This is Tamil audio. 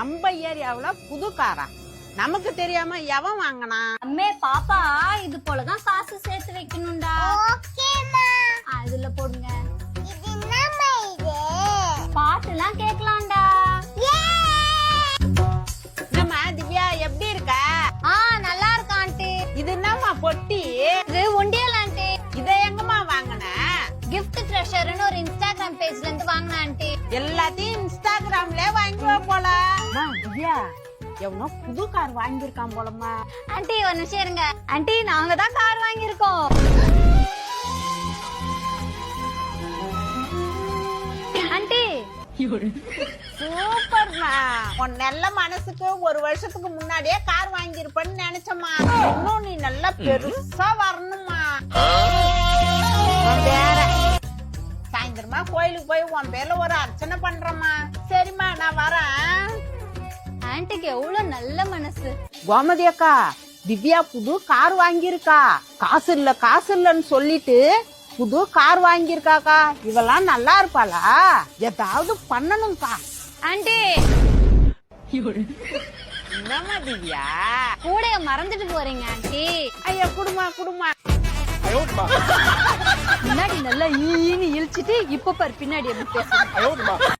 நம்ம ஏரியாவுல புது காரா நமக்கு தெரியாம எவன் வாங்கினா? அம்மே பாப்பா இது போலதான் காசு சேர்த்து வைக்கணும்டா. ஓகேமா அதுல போடுங்க. இது பாட்டுலாம் கேட்கலாம்டா. என்னம்மா திவ்யா எப்படி இருக்க? ஆ நல்லா இருக்கா ஆண்டி. இது என்னம்மா பொட்டி? இது ஒண்டியல் ஆண்டி. இதை எங்கம்மா வாங்கின? Gift ட்ரெஷர்னு ஒரு இன்ஸ்டாகிராம் பேஜ்ல இருந்து வாங்கின ஆண்டி. எல்லாத்தையும் இன்ஸ்டாகிராம்ல வாங்குவா போல. திவ்யா எவனோ புது கார் வாங்கியிருக்கான் போலம்மா. ஆண்டி ஒரு நிமிஷம் இருங்க. ஆண்டி நாங்க தான் கார் வாங்கியிருக்கோம். ஆண்டி. சூப்பர்மா. உன் நல்ல மனசுக்கு ஒரு வருஷத்துக்கு முன்னாடியே கார் வாங்கியிருப்பேன்னு நினைச்சம்மா. இன்னும் நீ நல்லா பெருசா வரணுமா சாயந்தரமா கோயிலுக்கு போய் உன் பேர்ல ஒரு அர்ச்சனை பண்றேம்மா. சரிம்மா நான் வரேன். எவ்வளவு நல்ல மனசு? கோமதி அக்கா திவ்யா புது கார் வாங்கியிருக்கா. காசு இல்ல காசு இல்லன்னு சொல்லிட்டு புது கார் வாங்கியிருக்காக்கா. இவெல்லாம் நல்லா இருப்பாளா? ஏதாவது பண்ணணும்க்கா. ஆண்டி! என்னம்மா திவ்யா? கூடைய மறந்துட்டு போறீங்க ஆண்டி. ஐயா குடுமா குடுமா. முன்னாடி நல்லா ஈன்னு இழிச்சிட்டு இப்ப பாரு பின்னாடி எப்படி பேசுறீங்க